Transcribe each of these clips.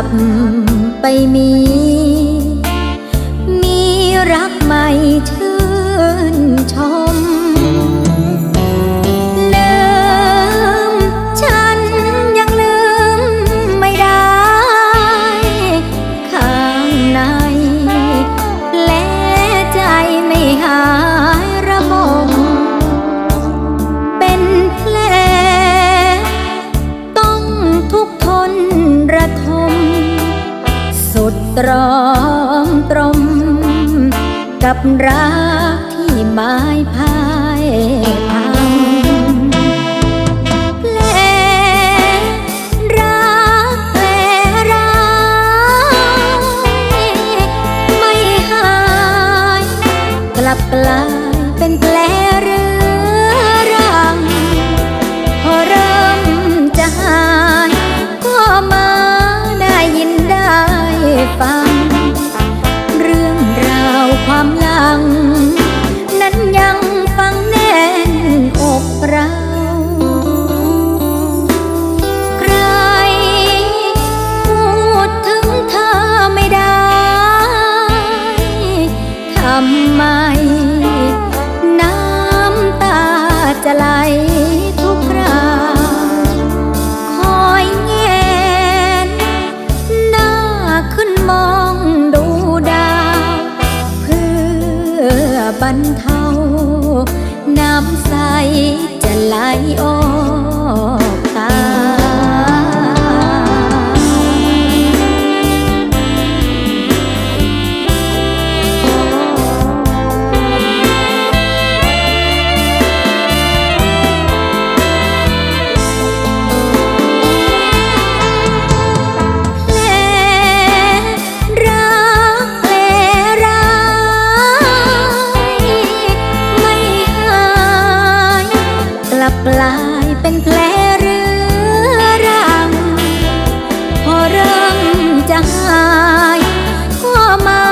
ลับไปมี มีรักใหม่ชื่นชม ตรอมตรม กับรักที่ไม้พายพังแผลรักแผลร้ายไม่หาย กลับกลาย บรรเทา น้ำใสจะไหลออก กลายเป็นแผลเรื้อรัง พอเริ่มจะหายก็มา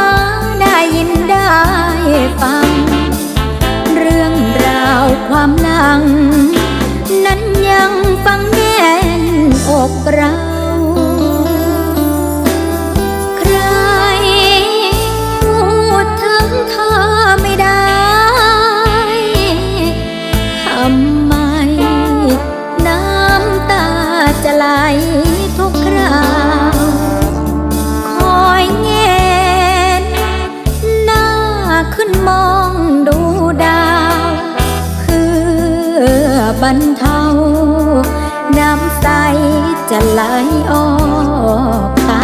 ได้ยินได้ฟัง เรื่องราวความหลัง นั้นยังฟังแน่นอกเรา บรรเทา น้ำใสจะไหลออก